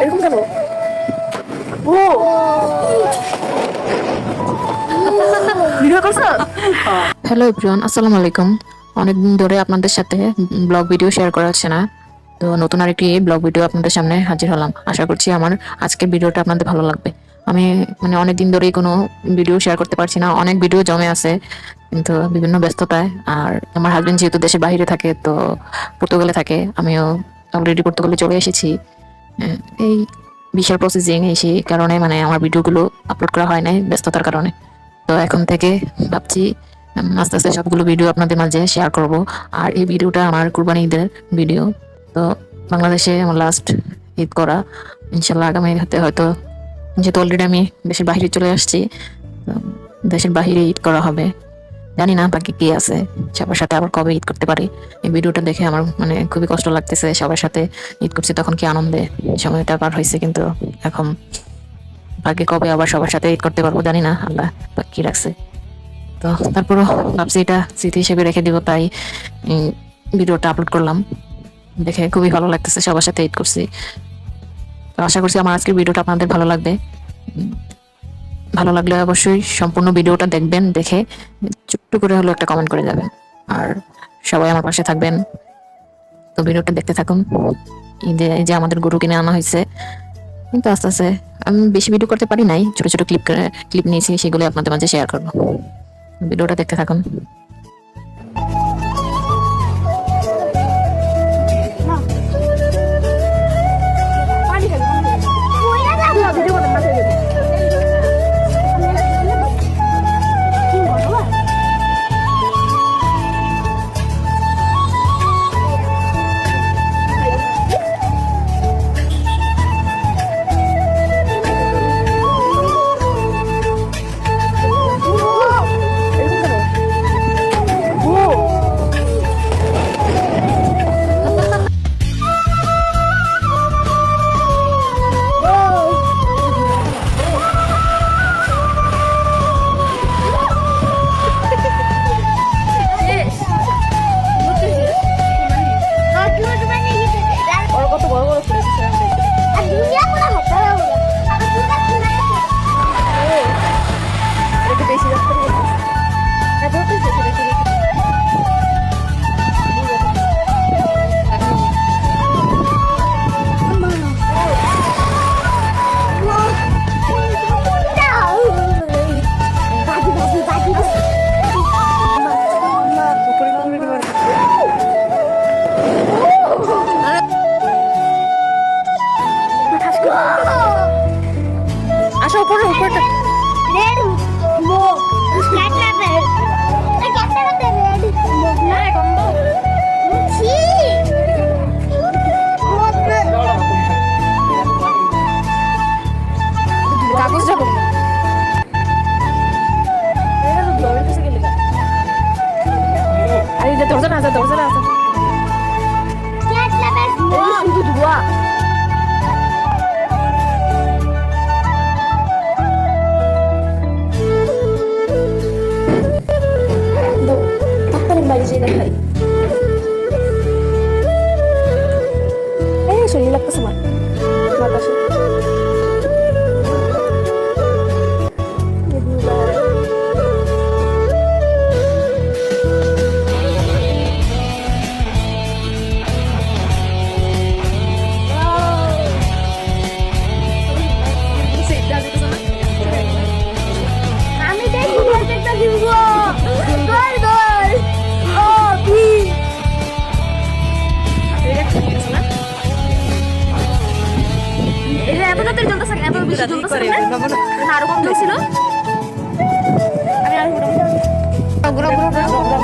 এরকম কেন ও ভিডিও করছ হ্যালো এভরিওয়ান আসসালামু আলাইকুম অনেকদিন ধরে আপনাদের সাথে ব্লগ ভিডিও শেয়ার করা হচ্ছে না। তো নতুন আরেকটি ব্লগ ভিডিও আপনাদের সামনে হাজির হলাম। আশা করছি আমার আজকের ভিডিওটা আপনাদের ভালো লাগবে। আমি মানে অনেক দিন ধরেই কোনো ভিডিও শেয়ার করতে পারছি না। অনেক ভিডিও জমে আছে কিন্তু বিভিন্ন ব্যস্ততায়। আর আমার হাজবেন্ড যেহেতু দেশের বাইরে থাকে তো পর্তুগালে থাকে আমিও অলরেডি পর্তুগালে চলে এসেছি। এই বিশাল প্রসেসিং এই সেই কারণে মানে আমার ভিডিওগুলো আপলোড করা হয় নাই ব্যস্ততার কারণে। তো এখন থেকে ভাবছি আস্তে আস্তে সবগুলো ভিডিও আপনাদের মাঝে শেয়ার করব। আর এই ভিডিওটা আমার কুরবানি ঈদের ভিডিও তো বাংলাদেশে আমার লাস্ট ঈদ করা। ইনশাল্লাহ আগামী হাতে হয়তো, যেহেতু অলরেডি আমি দেশের বাইরে চলে আসছি দেশের বাইরে ঈদ করা হবে। জানি না, বাকি কি আছে, সবার সাথে আবার কবে ঈদ করতে পারি। এই ভিডিওটা দেখে আমার মানে খুবই কষ্ট লাগতেছে, সবার সাথে ঈদ করছি তখন কি আনন্দে, সময়টা পার হয়েছে কিন্তু এখন বাকি কবে আবার সবার সাথে ঈদ করতে পারব জানি না, আল্লাহ বাকি রাখছে। তো তারপরও ভাবছি এটা স্মৃতি হিসেবে রেখে দিব, তাই ভিডিওটা আপলোড করলাম। দেখে খুবই ভালো লাগতেছে, সবার সাথে ঈদ করছি। তো আশা করছি আমার আজকের ভিডিওটা আপনাদের ভালো লাগবে। ভালো লাগলে অবশ্যই সম্পূর্ণ ভিডিওটা দেখবেন, দেখে ছোট্ট করে হলো একটা কমেন্ট করে যাবেন আর সবাই আমার পাশে থাকবেন। তো ভিডিওটা দেখতে থাকুন। এই যে আমাদের গরু কিনে আনা হয়েছে। কিন্তু আস্তে আস্তে আমি বেশি ভিডিও করতে পারি নাই। ছোট ছোট ক্লিপ ক্লিপ নিয়েছি সেগুলো আপনাদের মাঝে শেয়ার করব। ভিডিওটা দেখতে থাকুন। বাড়ি যেয়ে দেখাই এই শরীর লাগতেছে আমার বাতাসে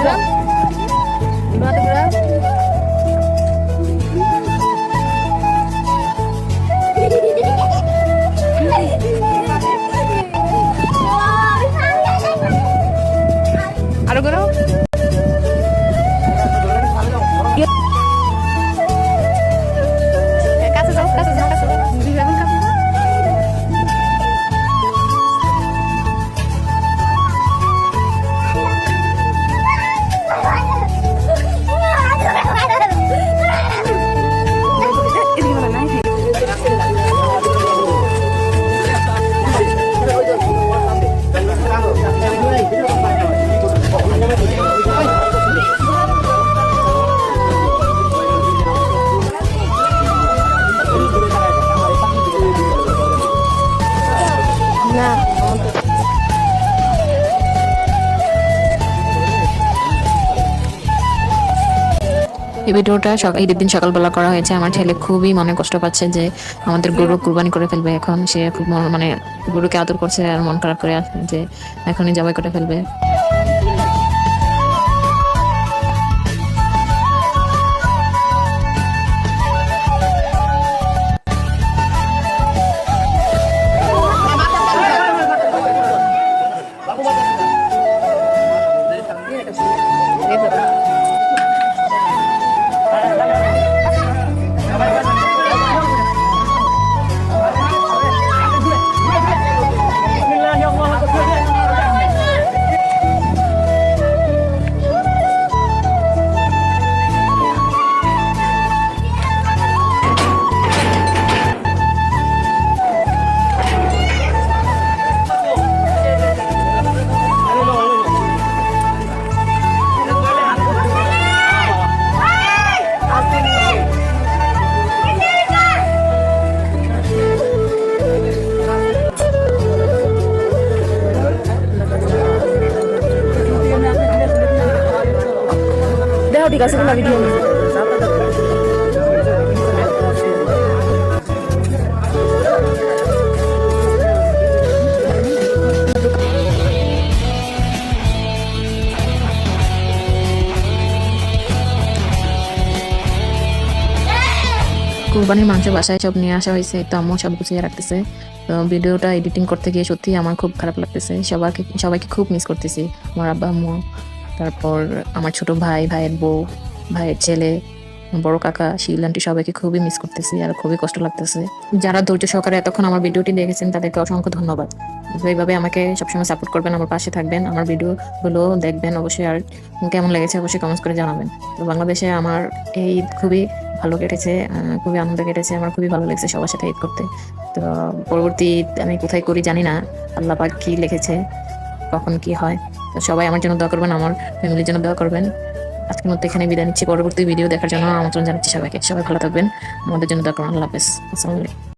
Berapa? 500 gram? এই ভিডিওটা সকাল ঈদের দিন সকালবেলা করা হয়েছে। আমার ছেলে খুবই মনে কষ্ট পাচ্ছে যে আমাদের গরু কুরবানি করে ফেলবে এখন। সে খুব মন- মানে গরুকে আদর করছে আর মন খারাপ করে আসছে যে এখনই জবাই করে ফেলবে। তোমরা ভিডিও কুরবানির মাংস বাসায় সব নিয়ে আসা হয়েছে, তো আম্মু সব গুছিয়ে রাখতেছে। তো ভিডিওটা এডিটিং করতে গিয়ে সত্যি আমার খুব খারাপ লাগতেছে। সবাইকে সবাইকে খুব মিস করতেছি, আমার আব্বা, আম্মু। তারপর আমার ছোট ভাই, ভাইয়ের বউ, ভাইয়ের ছেলে, বড় কাকা শিল সবাইকে খুবই মিস করতেছি আর খুবই কষ্ট লাগতেছে। যারা ধৈর্য সহকারে এতক্ষণ আমার ভিডিওটি দেখেছেন, তাদেরকে অসংখ্য ধন্যবাদ। এইভাবে আমাকে সবসময় সাপোর্ট করবেন, আমার পাশে থাকবেন, আমার ভিডিওগুলো দেখবেন অবশ্যই, আর কেমন লেগেছে অবশ্যই কমেন্টস করে জানাবেন। তো বাংলাদেশে আমার এই খুবই ভালো কেটেছে খুবই আনন্দ কেটেছে, আমার খুবই ভালো লেগেছে সবার সাথে ঈদ করতে। তো পরবর্তী আমি কোথায় করি জানি না আল্লাহ পাক কি লিখেছে, কখন কি হয়। তো সবাই আমার জন্য দোয়া করবেন, আমার ফ্যামিলির জন্য দোয়া করবেন। আজকের মতো এখানে বিদায় নিচ্ছি। পরবর্তী ভিডিও দেখার জন্য আমন্ত্রণ জানাচ্ছি সবাইকে। সবাই ভালো থাকবেন। আমাদের জন্য দোয়া করবেন আল্লাহ হাফেজ। আসসালামু আলাইকুম।